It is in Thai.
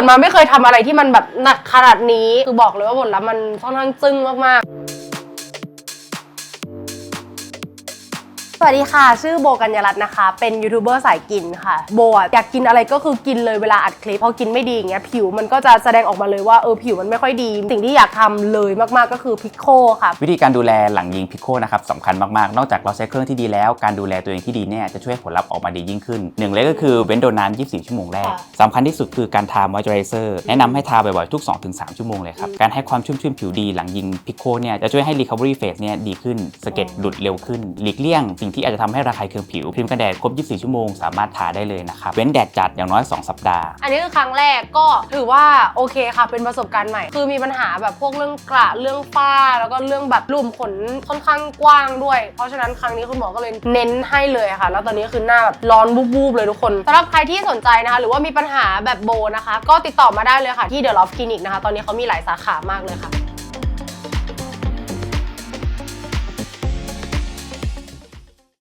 ดมาไม่เคยทำอะไรที่มันแบบหนักขนาดนี้ คือบอกเลยว่าผลลับมันค่อนข้างจึ้งมาก สวัสดีค่ะ ชื่อโบกัญญรัตน์นะคะ เป็นยูทูบเบอร์สายกินค่ะ โบอยากกินอะไรก็คือกินเลยเวลาอัดคลิปพอกินไม่ดีอย่างเงี้ยผิวมันก็จะแสดงออกมาเลยว่าเออผิวมันไม่ค่อยดี สิ่งที่อยากทำเลยมากๆก็คือพิโคค่ะ วิธีการดูแลหลังยิงพิโคนะครับสำคัญมากๆ นอกจากเราใช้เครื่องที่ดีแล้ว การดูแลตัวเองที่ดีเนี่ยจะช่วยให้ผลลัพธ์ออกมาดียิ่งขึ้นหนึ่งเลยก็คือเว้นโดนน้ำ24 ชั่วโมงแรกสำคัญที่สุดคือการทามอยเจอไรเซอร์แนะนำให้ทาบ่อยๆทุก 2-3 ชั่วโมงเลยครับการให้ความชุ่มชื่นผิวดีหลังยิงพิโคเนี่ยจะช่วยให้ recovery phase เนี่ยดีขึ้นสะเก็ดหลุดเร็วขึ้นหลีกเลี่ยงสิ่งที่อาจจะทำให้ระคายเคืองผิวครีมกันแดดครบ 24 ชั่วโมงสามารถทาได้เลยนะครับเว้นแดดจัดอย่างน้อย 2 สัปดาห์ อันนี้คือครั้งแรกก็ถือว่าโอเคค่ะ เป็นประสบการณ์ใหม่ คือมีปัญหาแบบพวกเรื่องกระเรื่องฝ้า แล้วก็เรื่องแบบรูมขนค่อนข้างกว้างด้วย เพราะฉะนั้นครั้งนี้คุณหมอก็เลยเน้นให้เลยค่ะ แล้วตอนนี้คือหน้าแบบร้อนบูบๆเลยทุกคนสำหรับใครที่สนใจนะคะ หรือว่ามีปัญหาแบบโบนะคะ ก็ติดต่อมาได้เลยค่ะที่เดอะลอฟคลินิกนะคะ ตอนนี้เขามีหลายสาขามากเลยค่ะ